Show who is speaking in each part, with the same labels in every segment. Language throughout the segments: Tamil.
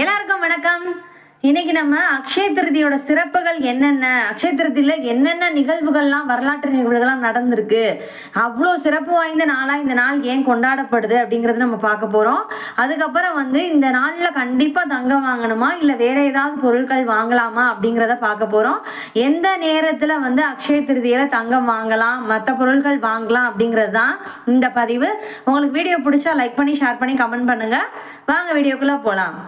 Speaker 1: எல்லாருக்கும் வணக்கம். இன்னைக்கு நம்ம அக்ஷய திருதியோட சிறப்புகள் என்னென்ன? அக்ஷய திருதியில என்னென்ன நிகழ்வுகள்லாம் வரலாற்று நிகழ்வுகள்லாம் நடந்திருக்கு? அவ்வளோ சிறப்பு வாய்ந்த நாளாக இந்த நாள் ஏன் கொண்டாடப்படுது அப்படிங்கிறத நம்ம பார்க்க போகிறோம் அதுக்கப்புறம் வந்து இந்த நாளில் கண்டிப்பாக தங்கம் வாங்கணுமா? இல்லை வேற ஏதாவது பொருட்கள் வாங்கலாமா? அப்படிங்கிறத பார்க்க போகிறோம் எந்த நேரத்தில் வந்து அக்ஷய திருதியில் தங்கம் வாங்கலாம்? மற்ற பொருட்கள் வாங்கலாம் அப்படிங்கிறது தான் இந்த பதிவு. உங்களுக்கு வீடியோ பிடிச்சா லைக் பண்ணி ஷேர் பண்ணி கமெண்ட் பண்ணுங்கள் வாங்க வீடியோக்குள்ளே போகலாம்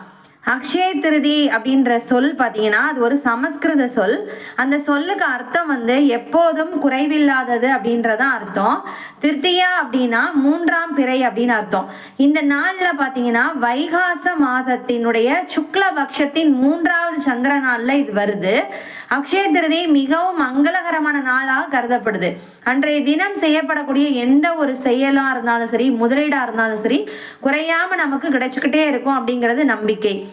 Speaker 1: அக்ஷய திருதி அப்படின்ற சொல் பார்த்தீங்கன்னா அது ஒரு சமஸ்கிருத சொல். அந்த சொல்லுக்கு அர்த்தம் வந்து எப்போதும் குறைவில்லாதது அப்படின்றதான் அர்த்தம். திருத்தியா அப்படின்னா மூன்றாம் பிறை அப்படின்னு அர்த்தம். இந்த நாளில் பார்த்தீங்கன்னா வைகாச மாதத்தினுடைய சுக்ல பட்சத்தின் மூன்றாவது சந்திர நாளில் இது வருது. அக்ஷய திருதி மிகவும் மங்களகரமான நாளாக கருதப்படுது. அன்றைய தினம் செய்யப்படக்கூடிய எந்த ஒரு செயலாக இருந்தாலும் சரி முதலீடாக இருந்தாலும் சரி குறையாம நமக்கு கிடைச்சிக்கிட்டே இருக்கும் அப்படிங்கிறது நம்பிக்கை.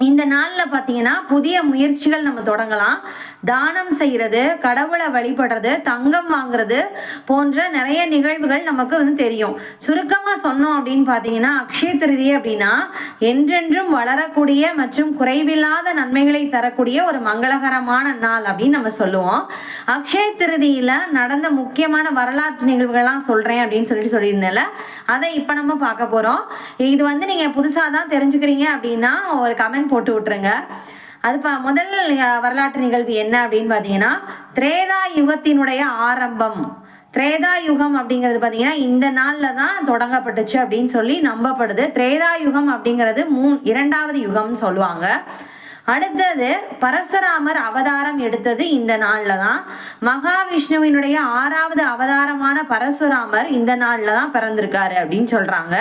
Speaker 1: இந்த நாளில் பார்த்தீங்கன்னா புதிய முயற்சிகள் நம்ம தொடங்கலாம். தானம் செய்கிறது கடவுளை வழிபடுறது தங்கம் வாங்குறது போன்ற நிறைய நிகழ்வுகள் நமக்கு வந்து தெரியும். சுருக்கமாக சொன்னோம் அப்படின்னு பார்த்தீங்கன்னா அக்ஷய திருதி அப்படின்னா என்றென்றும் வளரக்கூடிய மற்றும் குறைவில்லாத நன்மைகளை தரக்கூடிய ஒரு மங்களகரமான நாள் அப்படின்னு நம்ம சொல்லுவோம். அக்ஷய திருதியில் நடந்த முக்கியமான வரலாற்று நிகழ்வுகள்லாம் சொல்கிறேன் அப்படின்னு சொல்லிட்டு சொல்லியிருந்தேன்ல அதை இப்போ நம்ம பார்க்க போகிறோம் இது வந்து நீங்கள் புதுசாக தான் தெரிஞ்சுக்கிறீங்க அப்படின்னா ஒரு கமெண்ட் போட்டு விட்டுருங்க. அது இப்போ முதல் வரலாற்று நிகழ்வு என்ன அப்படின்னு பார்த்தீங்கன்னா திரேதா யுகத்தினுடைய ஆரம்பம். திரேதா யுகம் அப்படிங்கிறது பார்த்தீங்கன்னா இந்த நாளில் தான் தொடங்கப்பட்டுச்சு அப்படின்னு சொல்லி நம்பப்படுது. திரேதா யுகம் அப்படிங்கிறது மூ இரண்டாவது யுகம்னு சொல்லுவாங்க. அடுத்தது பரசுராமர் அவதாரம் எடுத்தது இந்த நாளில் தான். மகாவிஷ்ணுவினுடைய ஆறாவது அவதாரமான பரசுராமர் இந்த நாளில் தான் பிறந்திருக்காரு அப்படின்னு சொல்கிறாங்க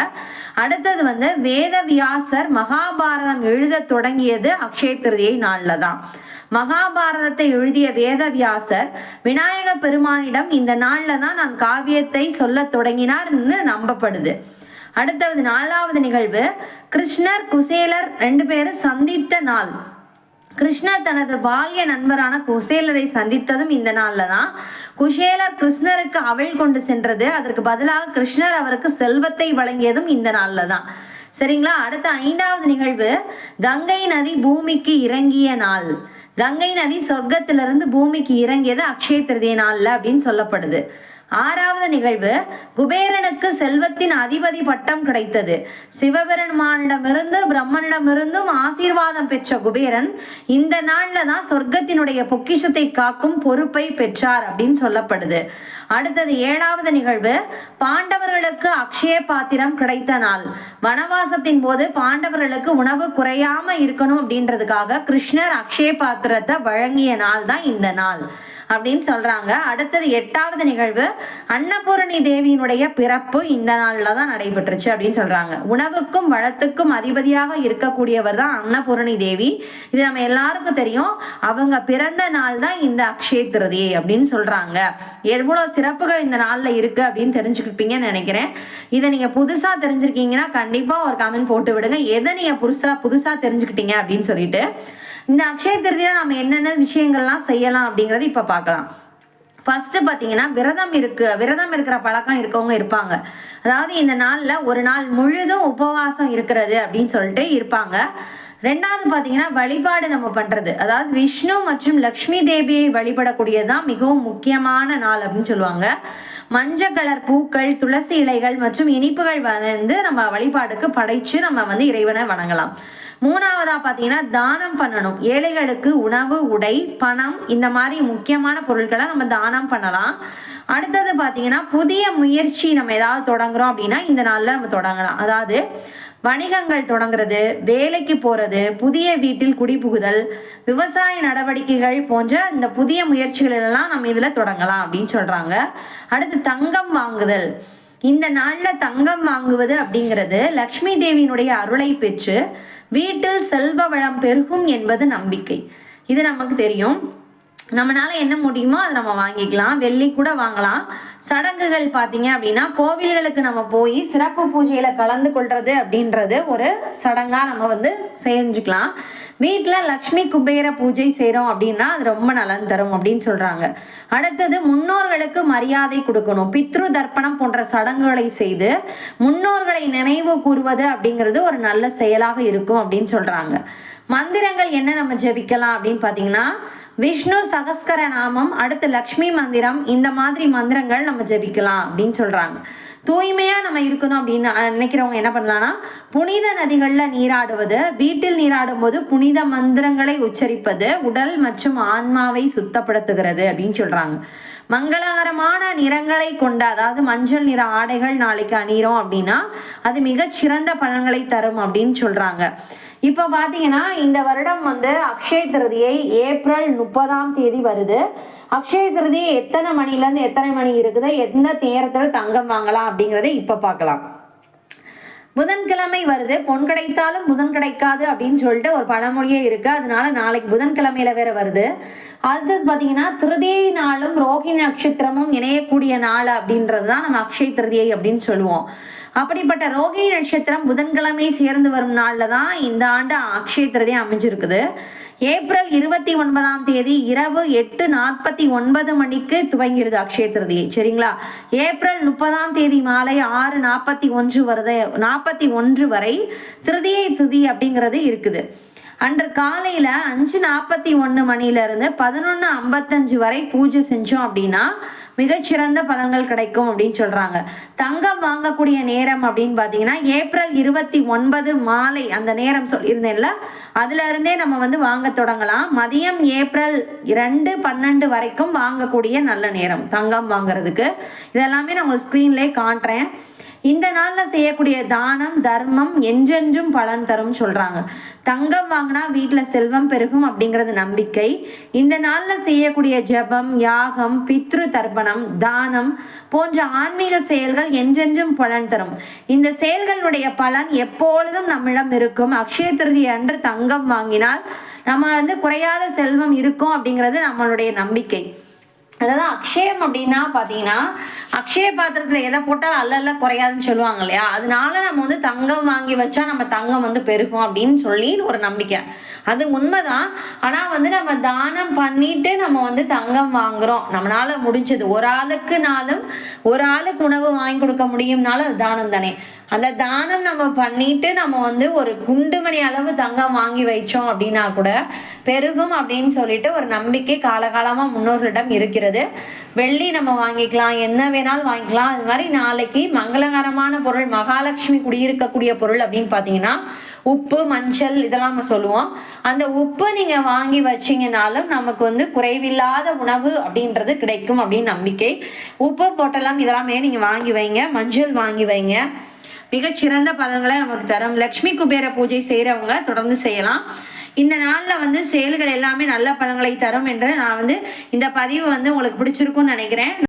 Speaker 1: அடுத்தது வந்து வேதவியாசர் மகாபாரதம் எழுத தொடங்கியது அக்ஷய திருதியை நாளில் தான். மகாபாரதத்தை எழுதிய வேதவியாசர் விநாயக பெருமானிடம் இந்த நாளில் தான் நான் காவியத்தை சொல்லத் தொடங்கினார்னு நம்பப்படுது. அடுத்தது நாலாவது நிகழ்வு கிருஷ்ணர் குசேலர் ரெண்டு பேரும் சந்தித்த நாள். கிருஷ்ணர் தனது பால்ய நண்பரான குசேலரை சந்தித்ததும் இந்த நாளில் தான் குசேலர் கிருஷ்ணருக்கு அவள் கொண்டு சென்றது. அதற்கு பதிலாக கிருஷ்ணர் அவருக்கு செல்வத்தை வழங்கியதும் இந்த நாளில் தான் சரிங்களா? அடுத்த ஐந்தாவது நிகழ்வு. கங்கை நதி பூமிக்கு இறங்கிய நாள். கங்கை நதி சொர்க்கத்திலிருந்து பூமிக்கு இறங்கியது அக்ஷய திருதிய நாளில் அப்படின்னு சொல்லப்படுது. ஆறாவது நிகழ்வு குபேரனுக்கு செல்வத்தின் அதிபதி பட்டம் கிடைத்தது. சிவபெருமானிடமிருந்து பிரம்மனிடமிருந்தும் ஆசீர்வாதம் பெற்ற குபேரன் இந்த நாள்ல தான் சொர்க்கத்தினுடைய பொக்கிஷத்தை காக்கும் பொறுப்பை பெற்றார் அப்படின்னு சொல்லப்படுது. அடுத்தது ஏழாவது நிகழ்வு பாண்டவர்களுக்கு அக்ஷய பாத்திரம் கிடைத்த நாள். வனவாசத்தின் போது பாண்டவர்களுக்கு உணவு குறையாம இருக்கணும் அப்படின்றதுக்காக கிருஷ்ணர் அக்ஷய பாத்திரத்தை வழங்கிய நாள் தான் இந்த நாள். அப்படின்னு சொல்றாங்க. அடுத்தது எட்டாவது நிகழ்வு அன்னபூரணி தேவியினுடைய பிறப்பு இந்த நாளில் தான் நடைபெற்றுச்சு அப்படின்னு சொல்றாங்க. உணவுக்கும் வளத்துக்கும் அதிபதியாக இருக்கக்கூடியவர் தான் அன்னபூரணி தேவி. இது நம்ம எல்லாருக்கும் தெரியும். அவங்க பிறந்த நாள் தான் இந்த அக்ஷய திருதி அப்படின்னு சொல்றாங்க. எவ்வளோ சிறப்புகள் இந்த நாளில் இருக்கு அப்படின்னு தெரிஞ்சுக்கிப்பீங்கன்னு நினைக்கிறேன். இதை நீங்க புதுசா தெரிஞ்சிருக்கீங்கன்னா கண்டிப்பா ஒரு கமெண்ட் போட்டு விடுங்க. எதை நீங்க புதுசா புதுசா தெரிஞ்சுக்கிட்டீங்க அப்படின்னு சொல்லிட்டு. இந்த அக்ஷய திருதியில் நம்ம என்னென்ன விஷயங்கள்லாம் செய்யலாம் அப்படிங்கிறத இப்போ பார்க்கலாம். ஃபஸ்ட்டு பார்த்தீங்கன்னா விரதம் இருக்கு. விரதம் இருக்கிற பழக்கம் இருக்கவங்க இருப்பாங்க. அதாவது இந்த நாளில் ஒரு நாள் முழுதும் உபவாசம் இருக்கிறது அப்படின்னு சொல்லிட்டு இருப்பாங்க. ரெண்டாவது பார்த்தீங்கன்னா வழிபாடு நம்ம பண்ணுறது அதாவது விஷ்ணு மற்றும் லக்ஷ்மி தேவியை வழிபடக்கூடியது தான் மிகவும் முக்கியமான நாள் அப்படின்னு சொல்லுவாங்க. மஞ்சள் கலர் பூக்கள் துளசி இலைகள் மற்றும் இனிப்புகள் வந்து நம்ம வழிபாடுக்கு படைச்சு நம்ம வந்து இறைவனை வணங்கலாம். மூணாவதாக பார்த்தீங்கன்னா தானம் பண்ணணும். ஏழைகளுக்கு உணவு உடை பணம் இந்த மாதிரி முக்கியமான பொருட்களை நம்ம தானம் பண்ணலாம். அடுத்தது பார்த்தீங்கன்னா புதிய முயற்சி நம்ம ஏதாவது தொடங்குறோம் அப்படின்னா இந்த நாளில் நம்ம தொடங்கலாம். அதாவது வணிகங்கள் தொடங்குறது வேலைக்கு போகிறது புதிய வீட்டில் குடிபுகுதல் விவசாய நடவடிக்கைகள் போன்ற இந்த புதிய முயற்சிகளெல்லாம் நம்ம இதில் தொடங்கலாம் அப்படின்னு சொல்கிறாங்க அடுத்து தங்கம் வாங்குதல். இந்த நாளில் தங்கம் வாங்குவது அப்படிங்கிறது லக்ஷ்மி தேவியினுடைய அருளை பெற்று வீட்டில் செல்வ வளம் பெருகும் என்பது நம்பிக்கை. இது நமக்கு தெரியும். நம்மளால என்ன முடியுமோ அதை நம்ம வாங்கிக்கலாம். வெள்ளி கூட வாங்கலாம். சடங்குகள் பார்த்தீங்க அப்படின்னா கோவில்களுக்கு நம்ம போய் சிறப்பு பூஜையில் கலந்து கொள்வது அப்படின்றது ஒரு சடங்காக நம்ம வந்து செஞ்சுக்கலாம். வீட்டில் லக்ஷ்மி குபேர பூஜை செய்கிறோம் அப்படின்னா அது ரொம்ப நலன் தரும் அப்படின்னு சொல்கிறாங்க அடுத்தது முன்னோர்களுக்கு மரியாதை கொடுக்கணும். பித்ரு தர்ப்பணம் போன்ற சடங்குகளை செய்து முன்னோர்களை நினைவு கூறுவது அப்படிங்கிறது ஒரு நல்ல செயலாக இருக்கும் அப்படின்னு சொல்கிறாங்க மந்திரங்கள் என்ன நம்ம ஜெபிக்கலாம் அப்படின்னு பார்த்தீங்கன்னா விஷ்ணு சகஸ்கர நாமம் அடுத்து லக்ஷ்மி மந்திரம் இந்த மாதிரி மந்திரங்கள் நம்ம ஜெபிக்கலாம் அப்படின்னு சொல்கிறாங்க தூய்மையாக நம்ம இருக்கணும் அப்படின்னு நினைக்கிறவங்க என்ன பண்ணலாம்னா புனித நதிகளில் நீராடுவது வீட்டில் நீராடும் போது புனித மந்திரங்களை உச்சரிப்பது உடல் மற்றும் ஆன்மாவை சுத்தப்படுத்துகிறது அப்படின்னு சொல்கிறாங்க மங்களகரமான நிறங்களை கொண்ட அதாவது மஞ்சள் நிற ஆடைகள் நாளைக்கு அணிகிறோம் அப்படின்னா அது மிகச்சிறந்த பலன்களை தரும் அப்படின்னு சொல்கிறாங்க இப்போ பார்த்தீங்கன்னா இந்த வருடம் வந்து அக்ஷய திருதியை ஏப்ரல் முப்பதாம் தேதி வருது. அக்ஷய திருதி எத்தனை மணிலேருந்து எத்தனை மணி இருக்குது? எந்த நேரத்தில் தங்கம் வாங்கலாம் அப்படிங்கிறத இப்போ பார்க்கலாம். புதன்கிழமை வருது. பொன் கிடைத்தாலும் புதன் கிடைக்காது அப்படின்னு சொல்லிட்டு ஒரு பழமொழியே இருக்கு. அதனால நாளைக்கு புதன்கிழமையில வேற வருது. அடுத்தது பார்த்தீங்கன்னா திருதியை நாளும் ரோஹிணி நட்சத்திரமும் இணையக்கூடிய நாள் அப்படின்றது தான் நம்ம அக்ஷய திருதியை அப்படின்னு சொல்லுவோம். அப்படிப்பட்ட ரோகிணி நட்சத்திரம் புதன்கிழமை சேர்ந்து வரும் நாளில் தான் இந்த ஆண்டு அக்ஷய திருதியை அமைஞ்சிருக்குது. ஏப்ரல் இருபத்தி ஒன்பதாம் தேதி இரவு எட்டு நாற்பத்தி ஒன்பது மணிக்கு துவங்கிருது அக்ஷய திருதியை சரிங்களா? ஏப்ரல் முப்பதாம் தேதி மாலை ஆறு நாற்பத்தி ஒன்று வருது நாற்பத்தி ஒன்று வரை திருதியை துதி அப்படிங்கிறது இருக்குது. அன்று காலையில் அஞ்சு நாற்பத்தி ஒன்று மணிலேருந்து பதினொன்று ஐம்பத்தஞ்சு வரை பூஜை செஞ்சோம் அப்படின்னா மிகச்சிறந்த பலன்கள் கிடைக்கும் அப்படின்னு சொல்கிறாங்க தங்கம் வாங்கக்கூடிய நேரம் அப்படின்னு பார்த்தீங்கன்னா ஏப்ரல் இருபத்தி ஒன்பது மாலை அந்த நேரம் சொல்லியிருந்தேன்ல அதுலேருந்தே நம்ம வந்து வாங்க தொடங்கலாம். மதியம் ஏப்ரல் ரெண்டு பன்னெண்டு வரைக்கும் வாங்கக்கூடிய நல்ல நேரம் தங்கம் வாங்குறதுக்கு. இதெல்லாமே நான் உங்களுக்கு ஸ்க்ரீன்லேயே காட்டுறேன் இந்த நாளில் செய்யக்கூடிய தானம் தர்மம் என்றென்றும் பலன் தரும் சொல்கிறாங்க தங்கம் வாங்கினா வீட்டில் செல்வம் பெருகும் அப்படிங்கிறது நம்பிக்கை. இந்த நாளில் செய்யக்கூடிய ஜபம் யாகம் பித்ரு தர்ப்பணம் தானம் போன்ற ஆன்மீக செயல்கள் என்றென்றும் பலன் தரும். இந்த செயல்களுடைய பலன் எப்பொழுதும் நம்மிடம் இருக்கும். அக்ஷய திருதி அன்று தங்கம் வாங்கினால் நம்ம வந்து குறையாத செல்வம் இருக்கும் அப்படிங்கிறது நம்மளுடைய நம்பிக்கை. அதாவது அக்ஷயம் அப்படின்னா பார்த்தீங்கன்னா அக்ஷய பாத்திரத்தில் எதை போட்டால் அல்ல அல்ல குறையாதுன்னு சொல்லுவாங்க இல்லையா? அதனால நம்ம வந்து தங்கம் வாங்கி வச்சா நம்ம தங்கம் வந்து பெருகும் அப்படின்னு சொல்லி ஒரு நம்பிக்கை. அது உண்மைதான். ஆனால் வந்து நம்ம தானம் பண்ணிட்டு நம்ம வந்து தங்கம் வாங்குறோம். நம்மளால முடிஞ்சது. ஒரு ஆளுக்குனாலும் ஒரு ஆளுக்கு உணவு வாங்கி கொடுக்க முடியும்னாலும் அது தானம் தானே. அந்த தானம் நம்ம பண்ணிட்டு நம்ம வந்து ஒரு குண்டுமணி அளவு தங்கம் வாங்கி வைச்சோம் அப்படின்னா கூட பெருகும் அப்படின்னு சொல்லிட்டு ஒரு நம்பிக்கை காலகாலமாக முன்னோர்களிடம் இருக்கிறது. வெள்ளி நம்ம வாங்கிக்கலாம். என்ன வேணாலும் வாங்கிக்கலாம். அது மாதிரி நாளைக்கு மங்களகரமான பொருள் மகாலட்சுமி குடியிருக்கக்கூடிய பொருள் அப்படின்னு பார்த்தீங்கன்னா உப்பு மஞ்சள் இதெல்லாம் நம்ம சொல்லுவோம். அந்த உப்பு நீங்கள் வாங்கி வச்சிங்கனாலும் நமக்கு வந்து குறைவில்லாத உணவு அப்படின்றது கிடைக்கும் அப்படின்னு நம்பிக்கை. உப்பு போட்டெல்லாம் இதெல்லாமே நீங்கள் வாங்கி வைங்க மஞ்சள் வாங்கி வைங்க. மிகச்சிறந்த பலன்களை நமக்கு தரும். லக்ஷ்மி குபேர பூஜை செய்கிறவங்க தொடர்ந்து செய்யலாம். இந்த நாளில் வந்து செயல்கள் எல்லாமே நல்ல பலன்களை தரும் என்று நான் வந்து இந்த பதிவு வந்து உங்களுக்கு பிடிச்சிருக்கும்னு நினைக்கிறேன்.